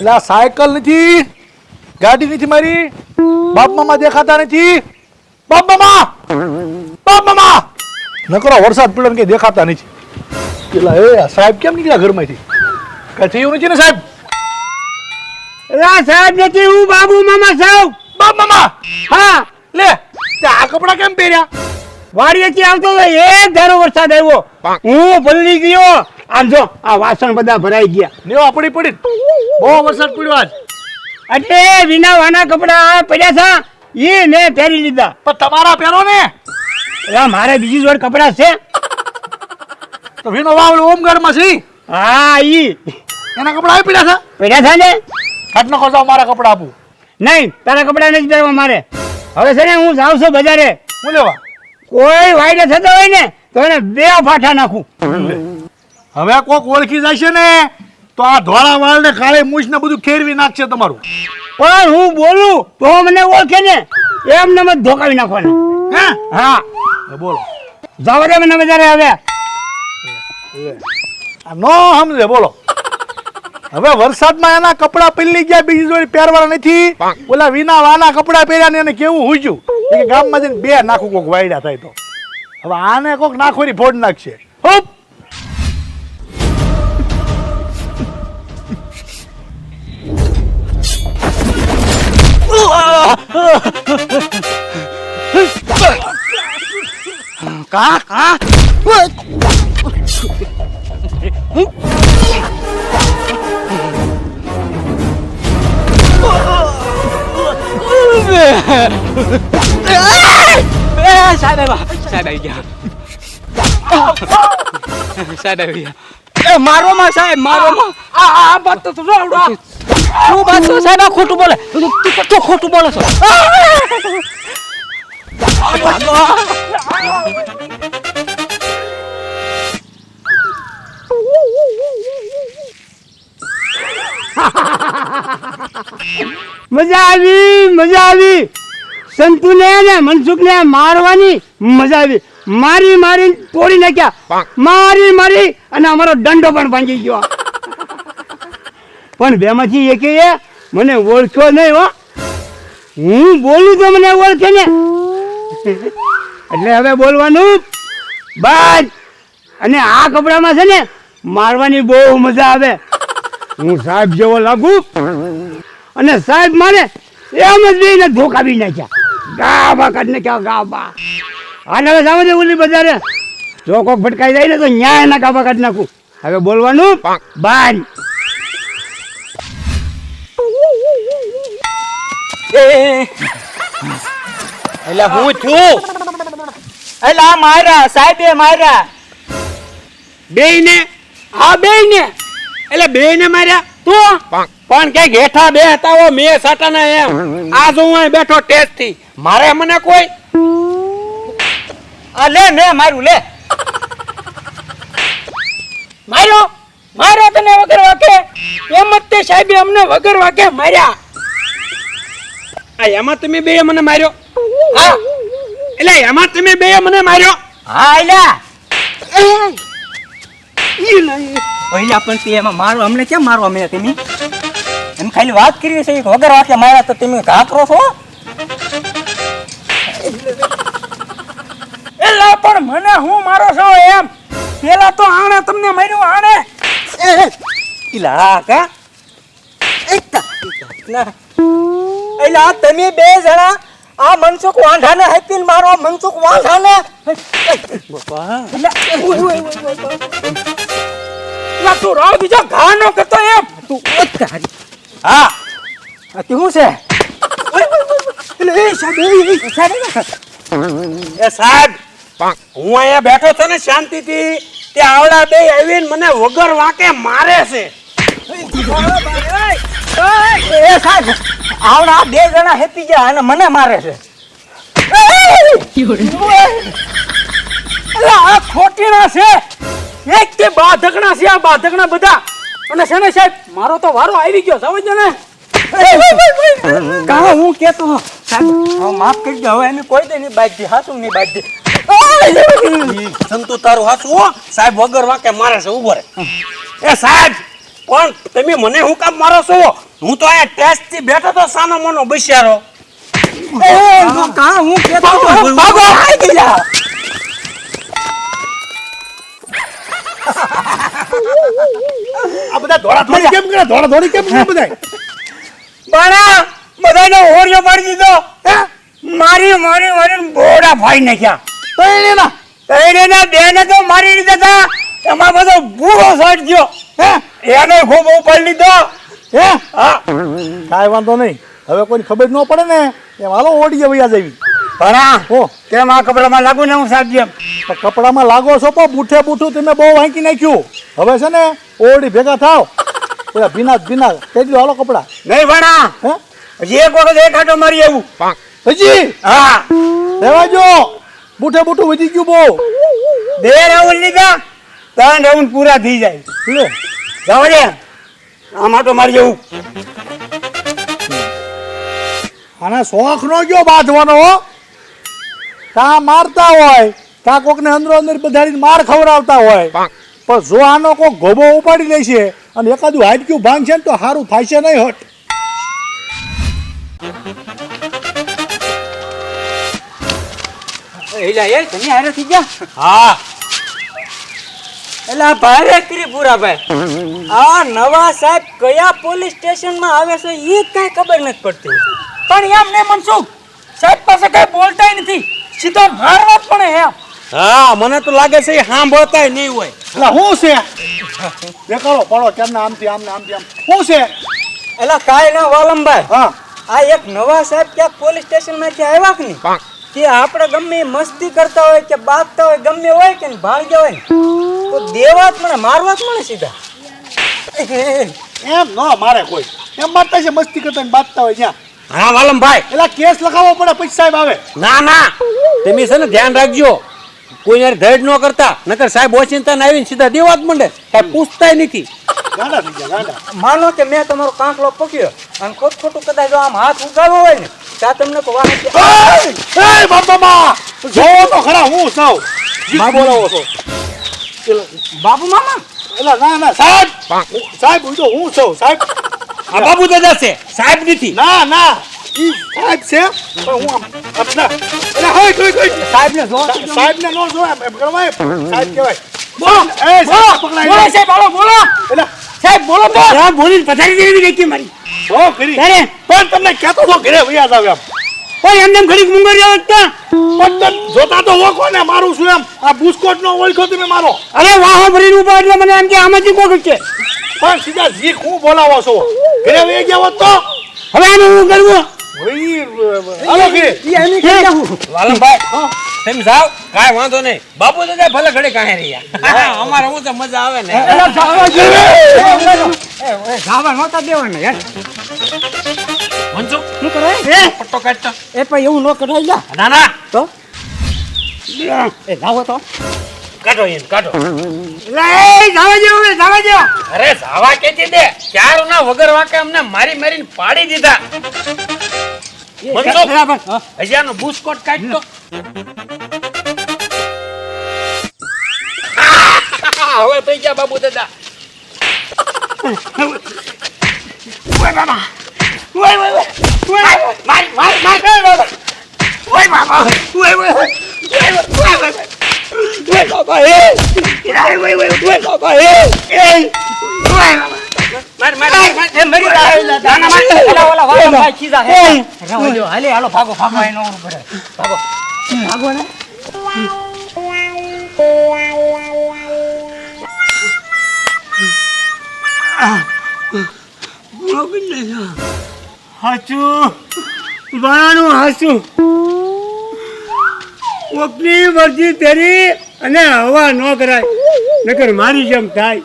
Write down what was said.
એટલે આ સાયકલ નથી. ગાડી નથી મારી. બાપ મામા દેખાતા નથી. બાપ મામા! બાપ મામા! નકરો વરસાદ પડ્યો કઈ દેખાતા નથી. પેલા એ સાહેબ કેમ નીકળ્યા ઘરમાંથી? કઈ થયું નથી ને સાહેબ? રા સાહેબ નથી હું બાબુ મામા સાહેબ બાપ મામા! હા. લે આ કપડા કેમ પહેર્યા? વાડીએથી આવતો એ એક ધારો વરસાદ આવ્યો. હું પલળી ગયો. આમ જો આ વાસણ બધા ભરાઈ ગયા. નેવા આપણી પડી. બહુ વરસાદ પડ્યો આજ. એટલે વિના વાના કપડા પડ્યા છે. એ મેં પહેરી લીધા. પણ તમારા પહેરો ને. રા મારે બીજી જોડ કપડા છે. તો વિનો વાવલો ઓમગારમાં છે. હા ઈ. એના કપડા આવી પડ્યા છે? પડ્યા છે ને? ખાટનો જાઓ મારા કપડા આપું. નહીં તારા કપડા નથી પહેરવા મારે. હવે છે ને હું જાઉં છું બજારે. હું લેવા? કોઈ વાયદે થતો હોય ને તો એને બે ફાટા નાખું. હવે કોક ઓળખી જશે ને તો આ ધોળા વાળ ને કાળે મૂછ ને બધું ખેરવી નાખશે તમારું. પણ હું બોલું તો મને ઓળખે ને એમને મત ધોકાવી નાખવાના. હા? હા. બોલો. જાવ રે મને વધારે હવે. નો સમજે બોલો. હવે વરસાદમાં એના કપડા પહેરી ગયા બીજી જોડી પહેરવાના નથી. ઓલા વિના વાના કપડા પહેર્યા ને એને કેવું હુજ્યું કે ગામમાં જઈને બે નાખું કોક વાયડા થાય તો. હવે આને કોક નાખોરી ફોડ નાખશે. હુપ કા સાહેબ આવ્યા સાહેબ સાહેબ એ મારો માં સાહેબ મારો માં. આ આ બાત તો તું આવડો શું વાત તો સાહેબ ખોટું બોલે. તો ખોટું બોલે છો. મજા આવી મજા આવી. સંતુને ને મનસુખને મારવાની મજા આવી. મારી મારી તોડી નાખ્યા. મારી મારી અને અમારો દંડો પણ ભાંગી ગયો. પણ બેમાંથી એકે એ મને ઓળખ્યો નહીં હો. હું બોલું તો મને ઓળખે ને. એટલે હવે બોલવાનું. બસ અને આ કપડામાં છે ને મારવાની બહુ મજા આવે. હું સાહેબ જેવો લાગુ. અને સાહેબ મારે એમ જ બેને ધોકાવી નાખ્યા. ગાબા કાઢી નાખ્યા ગાબા હાલ હવે સામે દે ઓલી બજારે. જો કોક ભટકાઈ જાય ને તો ન્યાય ના ગાબા કાઢી નાખું. હવે બોલવાનું બાન. એટલે હું છું? એટલે આ માર્યા સાહેબે માર્યા બેય ને હા બે ને એટલે બે ને માર્યા. તું? પણ કે ગેઠા બે હતા ઓ મેં સાટાના એમ આ જો હું અહીં બેઠો ટેસ્ટથી મારે મને કોઈ આ લે ને મારું લે માર્યો માર્યો તને વગર વાકે એમ જ તે સાહેબે અમને વગર વાકે માર્યા આ એમાં તમે બે મને માર્યો હા એટલે એમાં તમે બે મને માર્યો હા એલા પહેલા પણ તે એમાં મારો અમને કેમ મારવા મેં તમે એમ ખાલી વાત કરી છે વગર વાક્ય માર્યા તો તમે ઘાતરો છો? એલા, પણ મને હું મારો છો એમ? પેલા તો આણે તમને માર્યું, આણે? ઇલા એલા તમે બે જણા આ મનસુખ વાંઢાને હેપીલ મારો, મનસુખ વાંઢાને. એલા તું રાવ બીજો ઘા નો કરતો એમ. તું હા. તે શું છે? એ સાહેબ હું અહીંયા બેઠો છો ને શાંતિથી. તે આવડા બે આવીને મને વગર વાંકે મારે છે. એ સાહેબ આવડા બે જણા હેપી ગયા અને મને મારે છે. આ ખોટીના છે. એક તે બાધકણા છે આ બાધકણા બધા. અને છે ને સાહેબ મારો તો વારો આવી ગયો સમજો ને? કાં હું કેતો? સાહેબ માફ કરી દો હવે એની કોઈ દે ની બાજતી હાસું ની બાજતી સંતુ તારું હાથું હો. સાહેબ વગર વાંકે મારે છે ઊભો રે. એ સાહેબ પણ તમે મને હું કામ મારો છો? હું તો આ ટેસ્ટથી બેઠો તો સાનો મનો બસ્યારો કા હું કેતો? ભાગો, આઈ ગયા આ બધા ધોળા ધોળી કેમ કરે? ધોળા ધોળી કેમ કરે બધા બાળા બધાને હોરિયો પાડી દીધો. હે? મારી મારી મારી બોડા ફાઈ નાખ્યા. તૈણીના તૈણીના બેને તો મારી રીતે હતા એમાં બધો બૂળો સાઈડ ગયો હે? એને ખૂબ ઉપાડી લીધો. હે? હા. કાંઈ વાંધો નહીં. હવે કોઈને ખબર ન પડે ને. એમ હાલો ઓડીએ વૈયા જવી ભણા. હો. કેમ આ કપડામાં લાગુ ને હું સાહેબ જેમ કપડામાં લાગો છો પણ બૂઠે બૂઠું તમે બહુ વાંકી નાખ્યું. હવે છે ને ઓડી ભેગા થાવ પેલા ભીના ભીના. કહી દો હાલો કપડા. નહીં ભણા. હે? હજી એક વખત એક આટો મારી આવું. હજી? હા. રહેવા જો બૂઠે બૂઠું વધી ગયું બહુ. બે રાઉન્ડ લીધા ત્રણ રાઉન્ડ પૂરા થઈ જાય. લે. જવા આમ આટો મારી જવું અને શોખ નો ગયો બાંધવાનો હો. કા મારતા હોય કા કોકને અંદરો અંદર બધાડીને માર ખવડાવતા હોય. પણ જો આનો કોક ગોબો ઉપાડી લે છે અને એકાદું હાડક્યું ભાંગશે ને તો સારું થાય છે નહીં હટ. એલા એ તમે હારે થઈ ગયા? હા. એલા ભારે કરી પૂરા ભાઈ. આ નવા સાહેબ કયા પોલીસ સ્ટેશનમાં આવે છે એ કઈ ખબર નથી પડતી. પણ એમ ને મનસુખ સાહેબ પાસે કઈ બોલતાય નથી. સીધો મારવા પણ એમ હા મને તો લાગે છે એ સાંભળતા નહીં હોય. એટલે શું છે? દેખાડો પડો કેમના આમથી આમને આમથી આમ. શું છે? એટલે કાંઈ ના વાલમભાઈ હા. આ એક નવા સાહેબ ક્યાંક પોલીસ સ્ટેશનમાંથી આવ્યા કે નહીં? કે આપણે ગમે મસ્તી કરતા હોય કે બાગતા હોય ગમે હોય કે ભાગ હોય ને તો દેવા જ મને મારવા જ મને સીધા. એમ ન મારે કોઈ. એમ મારતા છે મસ્તી કરતા ને બાંધતા હોય જ્યાં હા વાલમભાઈ. એટલે કેસ લખાવવો પડે પછી સાહેબ આવે. ના ના. તમે છે ને ધ્યાન રાખજો. કોઈ યાર ધડ ન કરતા નકર સાહેબ ઓચિંતા આવીને સીધા દેવા જ માંડે. કાંઈ પૂછતાય નથી. માનો કે મેં તમારો કાંકલો પકડ્યો અને ખોટ ખોટું કદાચ જો આમ હાથ ઉગાડવો હોય ને ત્યાં તમને તો! એય જોવો તો ખરા હું સૌ માં બોલાવો છો. બાબુ મામા? એલા ના ના સાહેબ! સાહેબ હું તો હું છું સાહેબ. આ બાબુ દાદા છે. સાહેબ નથી. ના ના. ઈ સાહેબ છે? પણ હું આમ આમ ના એલા હોય. કોઈ કોઈ સાહેબ ને જો. સાહેબ ને નો જો એમ કહેવાય. સાહેબ કહેવાય. બોલો. એ સાહેબ જાય. સાહેબ બોલો બોલો. એલા સાહેબ બોલો તો. ત્યાં બોલીને પથારી જેવી દેખી મારી. બહુ કરી ત્યારે પણ તમને કહેતો તો ઘરે વૈયા જાવ એમ. કોઈ એમને ઘડીક મુંગર જાવ પણ જોતા તો ઓળખો ને મારું શું એમ? આ બુસ્કોટ નો ઓળખો તમે મારો. અરે વાહો ભરીને ઊભા એટલે મને એમ કે આમાંથી કોક છે? પણ સીધા જી હું બોલાવો છો. ઘરે વહી જાવ તો? હવે આનું હું કરવું? હાલો ઘરે વાલમભાઈ તમે જાઓ કાંઈ વાંધો નહીં બાપુ દાદા ભલે ઘડે કાંઈ રહ્યા અમારે હું તો મજા આવે ને જાવા નહોતા દેવાને યાર મનસુખ શું કરે પટ્ટો કાઢતો એ પણ એવું ન કરાય જા ના ના તો એ જાવો તો કાઢો એને કાઢો લે જાવા દે હવે જાવા દે અરે જાવા કેતી દે ચાર ના વગર વાકે અમને મારી મારીને પાડી દીધા મનસુખ બરાબર હા. હજી આનો બુસ્કોટ કાઢતો હવે થઈ ગયા બાબુ દાદા માર માર માર એ મરી જાય ના ના માર ઓલા ઓલા વાળા ભાઈ ખીજા હે. રાવ હાલે હાલો ભાગો ભાગો એનો ઓર ભાગો. ભાગો ને. હાચું. બાણાનું હાચું. કોકની વર્દી પહેરી અને હવા ન કરાય. નકર મારી જેમ થાય.